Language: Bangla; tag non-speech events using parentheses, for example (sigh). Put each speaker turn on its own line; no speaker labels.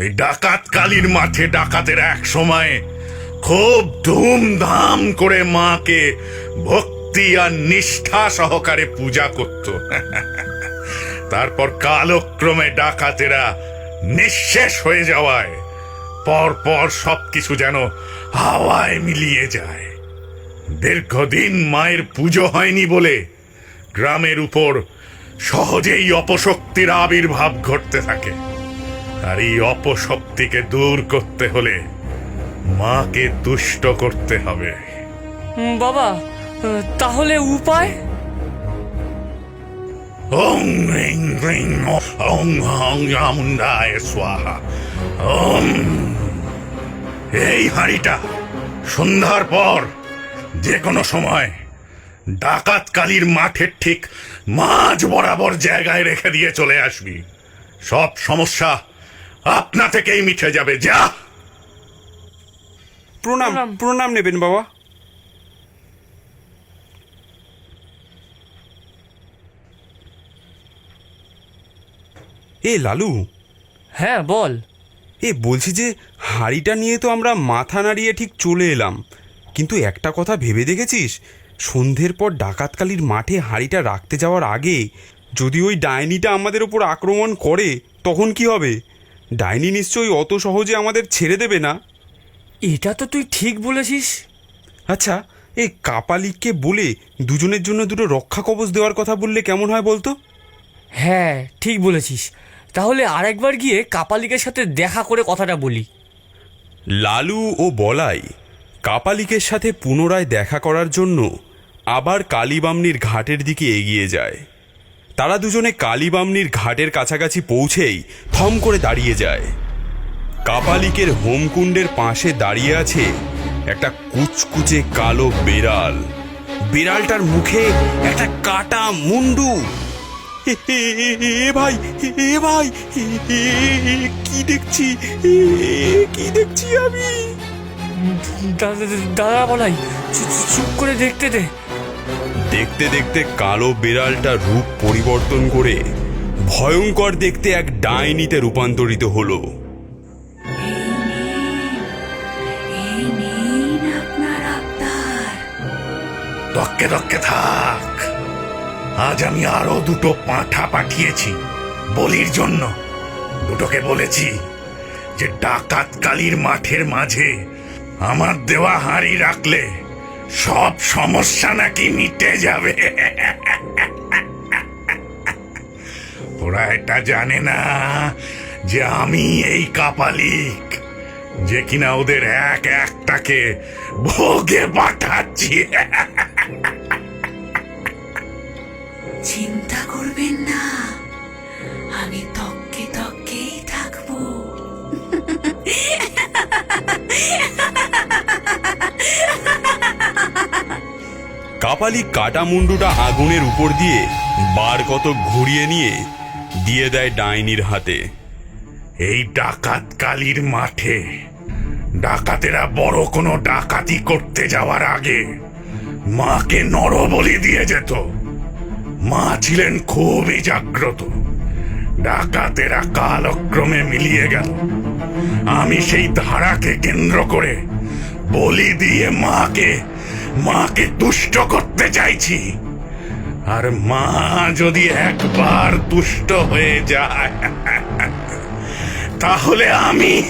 এই ডাকাত কালীর মাঠে ডাকাতের এক সময় খুব ধুমধাম করে মাকে ভক্তি আর নিষ্ঠা সহকারে পূজা করত। (laughs) তারপর কালক্রমে ডাকাতেরা নিঃশেষ হয়ে যাওয়ায় পর পর সবকিছু যেন হাওয়ায় মিলিয়ে যায়। দীর্ঘদিন মায়ের পুজো হয়নি বলে গ্রামের উপর সহজেই অপশক্তির আবির্ভাব ঘটতে থাকে। আর এই অপশক্তিকে দূর করতে হলে মাকে তুষ্ট করতে হবে।
বাবা তাহলে উপায়?
ওং রিং রিং ওং হং চামুন্ডায় স্বাহা। ওম। এই হাঁড়িটা সন্ধ্যার পর যে কোনো সময় ডাকাত কালীর মাঠের ঠিক মাঝ বরাবর জায়গায় রেখে দিয়ে চলে আসবি। সব সমস্যা আপনা থেকেই মিটে যাবে যা।
প্রণাম
প্রণাম।
প্রণাম নেবেন বাবা। এ লালু।
হ্যাঁ বল।
এ বলছি যে হাঁড়িটা নিয়ে তো আমরা মাথা নাড়িয়ে ঠিক চলে এলাম। কিন্তু একটা কথা ভেবে দেখেছিস? সন্ধ্যের পর ডাকাতকালির মাঠে হাঁড়িটা রাখতে যাওয়ার আগে যদি ওই ডাইনিটা আমাদের ওপর আক্রমণ করে তখন কি হবে? ডাইনি নিশ্চয়ই অত সহজে আমাদের ছেড়ে দেবে না।
এটা তো তুই ঠিক বলেছিস।
আচ্ছা এই কাপালিককে বলে দুজনের জন্য দুটো রক্ষা কবচ দেওয়ার কথা বললে কেমন হয় বলতো?
হ্যাঁ ঠিক বলেছিস। তাহলে আরেকবার গিয়ে কাপালিকের সাথে দেখা করে কথাটা বলি।
লালু ও বলাই কাপালিকের সাথে পুনরায় দেখা করার জন্য আবার কালীবামনির ঘাটের দিকে এগিয়ে যায়। তারা দুজনে কালীবামনির ঘাটের কাছাকাছি পৌঁছেই থম করে দাঁড়িয়ে যায়। কাপালিকের হোমকুণ্ডের পাশে দাঁড়িয়ে আছে একটা কুচকুচে কালো বেড়াল। বিড়ালটার মুখে একটা কাটা মুন্ডু। ভাই, এ ভাই কি দেখছি? কি দেখছি আমি?
দাদা বলাই চুপ করে দেখতে দে।
দেখতে দেখতে কালো বিড়ালটা রূপ পরিবর্তন করে ভয়ঙ্কর দেখতে এক ডাইনিতে রূপান্তরিত হলো।
দক্কে দক্কে থাক। আজ আমি আরও দুটো পাঁঠা পাঠিয়েছি বলির জন্য। দুটোকে বলেছি যে ডাকাত কালীর মাঠের মাঝে আমার দেওয়া হাঁড়ি রাখলে সব সমস্যা নাকি মিটে যাবে। ওরা এটা জানে না যে আমি এই কাপালিক, যে কিনা ওদের এক একটাকে ভোগে পাঠাচ্ছি।
চিন্তা করবেন না, আমি তককে তককেই থাকব
কাপালি কাটা মুন্ডুটা আগুনের উপর দিয়ে বার কত ঘুরিয়ে নিয়ে দিয়ে দেয় ডাইনির হাতে।
এই ডাকাত কালীর মাঠে ডাকাতেরা বড় কোনো ডাকাতি করতে যাওয়ার আগে মাকে নরবলি দিয়ে যেত। মা ছিলেন খুবই জাগ্রত ডাকাতেরা কালক্রমে মিলিয়ে গেল। আমি সেই ধারাকে কেন্দ্র করে বলি দিয়ে মাকে মাকে দুষ্ট করতে চাইছি। আর মা যদি একবার দুষ্ট হয়ে যায় তাহলে আমি